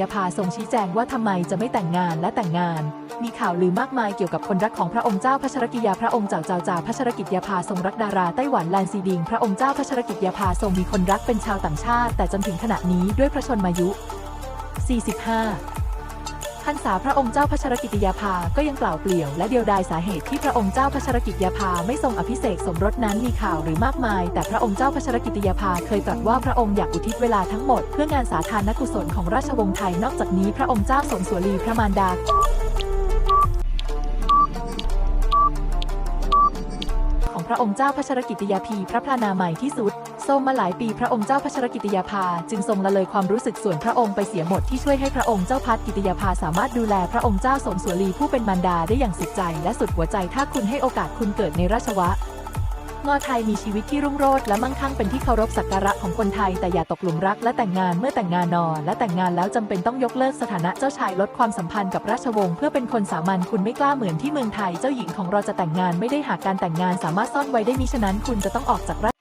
ยาภาทรงชี้แจงว่าทำไมจะไม่แต่งงานและแต่งงาน มีข่าวลือมากมายเกี่ยวกับคนรักของพระองค์เจ้าพัชรกิยาพระองค์เจ้าเจ้าจ่าพัชรกิยาภาทรงรักดาราไต้หวันแลนซีดิงพระองค์เจ้าพัชรกิยาภาทรงมีคนรักเป็นชาวต่างชาติ แต่จนถึงขณะนี้ด้วยพระชนมายุ 45 รรษาพระองค์เจ้าพัชรกิติยาภา ก็ยังเปล่าเปลี่ยวและเดียวดายสาเหตุที่พระองค์เจ้าพัชรกิติยาภาไม่ทรงอภิเษกสมรสนั้นมีข่าวหรือมากมาย แต่พระองค์เจ้าพัชรกิติยาภาเคยตรัสว่าพระองค์อยากอุทิศเวลาทั้งหมดเพื่องานสาธารณกุศลของราชวงศ์ไทยนอกจากนี้พระองค์เจ้าสมสวลีพระมารดา พระองค์เจ้าพัชรกิติยาภีพระพรานาใหม่ที่สุดทรงมาหลายปีพระองค์เจ้าพัชรกิติยาภาจึงทรงละเลยความรู้สึกส่วนพระองค์ไปเสียหมดที่ช่วยให้พระองค์เจ้าพัดกิติยาภาสามารถดูแลพระองค์เจ้าสมสวลีผู้เป็นมารดาได้อย่างสุดใจและสุดหัวใจถ้าคุณให้โอกาสคุณเกิดในราชวะ งอไทยมีชีวิตที่รุ่งโรจน์และมั่งคั่งเป็นที่เคารพสักการะของคนไทย แต่อย่าตกหลุมรักและแต่งงานเมื่อแต่งงานนอและแต่งงานแล้วจำเป็นต้องยกเลิกสถานะเจ้าชายลดความสัมพันธ์กับราชวงศ์เพื่อเป็นคนสามัญคุณไม่กล้าเหมือนที่เมืองไทยเจ้าหญิงของเราจะแต่งงานไม่ได้หากการแต่งงานสามารถซ่อนไว้ได้มิฉะนั้นคุณจะต้องออกจากราช